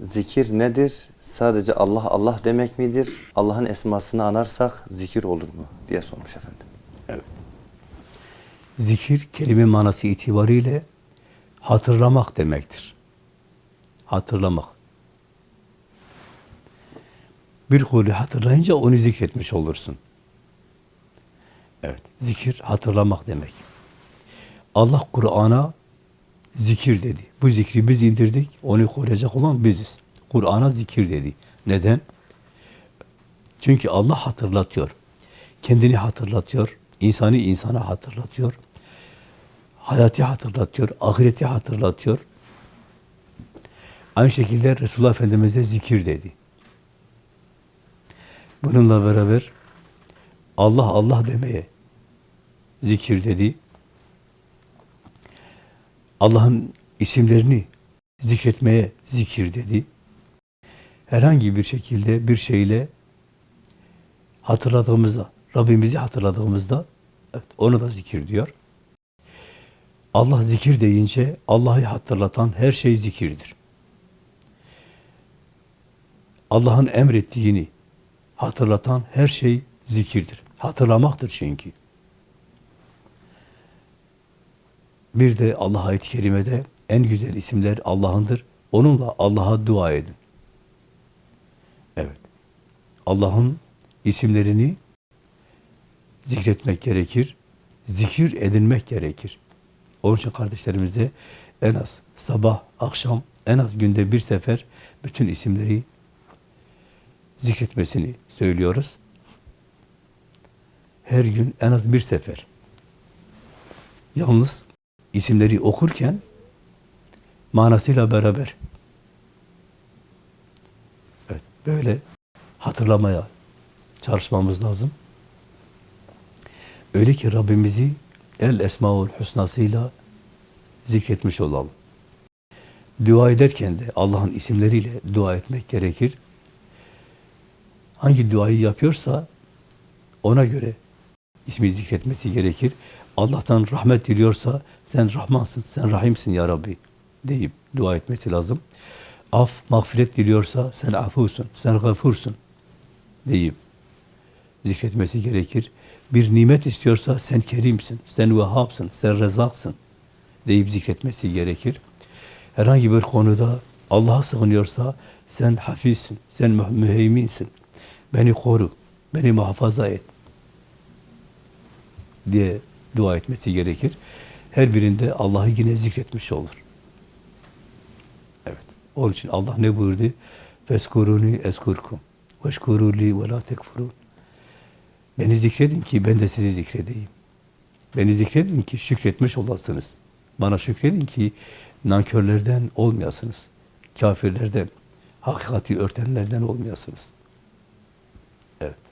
zikir nedir? Sadece Allah Allah demek midir? Allah'ın esmasını anarsak zikir olur mu? diye sormuş efendim. Zikir kelime manası itibariyle hatırlamak demektir. Hatırlamak. Bir kulü hatırlayınca onu zikretmiş olursun. Evet, zikir hatırlamak demek. Allah Kur'an'a zikir dedi. Bu zikri biz indirdik, onu koruyacak olan biziz. Kur'an'a zikir dedi. Neden? Çünkü Allah hatırlatıyor. Kendini hatırlatıyor, insanı insana hatırlatıyor. Hayatı hatırlatıyor, ahireti hatırlatıyor. Aynı şekilde Resulullah Efendimiz'e zikir dedi. Bununla beraber Allah Allah demeye zikir dedi. Allah'ın isimlerini zikretmeye zikir dedi. Herhangi bir şekilde bir şeyle hatırladığımızda, Rabbimizi hatırladığımızda evet, onu da zikir diyor. Allah zikir deyince Allah'ı hatırlatan her şey zikirdir. Allah'ın emrettiğini hatırlatan her şey zikirdir. Hatırlamaktır çünkü. Bir de Allah ayet-i kerimede en güzel isimler Allah'ındır. Onunla Allah'a dua edin. Evet. Allah'ın isimlerini zikretmek gerekir. Zikir edinmek gerekir. Onun için kardeşlerimize en az sabah, akşam, en az günde bir sefer bütün isimleri zikretmesini söylüyoruz. Her gün en az bir sefer. Yalnız isimleri okurken manasıyla beraber. Evet, böyle hatırlamaya çalışmamız lazım. Öyle ki Rabbimizi El Esmaül Hüsnasıyla zikretmiş olalım. Dua ederken de Allah'ın isimleriyle dua etmek gerekir. Hangi duayı yapıyorsa ona göre ismi zikretmesi gerekir. Allah'tan rahmet diliyorsa sen Rahmansın, sen Rahimsin ya Rabbi deyip dua etmesi lazım. Af, mağfiret diliyorsa sen afusun, sen gafursun deyip zikretmesi gerekir. Bir nimet istiyorsa sen kerimsin, sen vehhabsın, sen rezaksın deyip zikretmesi gerekir. Herhangi bir konuda Allah'a sığınıyorsa sen hafizsin, sen mü- müheyminsin. Beni koru, beni muhafaza et diye dua etmesi gerekir. Her birinde Allah'ı yine zikretmiş olur. Evet. Onun için Allah ne buyurdu? Feskuruni eskurkum. Veşkuruli ve la tekfurun. Beni zikredin ki ben de sizi zikredeyim. Beni zikredin ki şükretmiş olasınız. Bana şükredin ki nankörlerden olmayasınız. Kafirlerden, hakikati örtenlerden olmayasınız. Evet.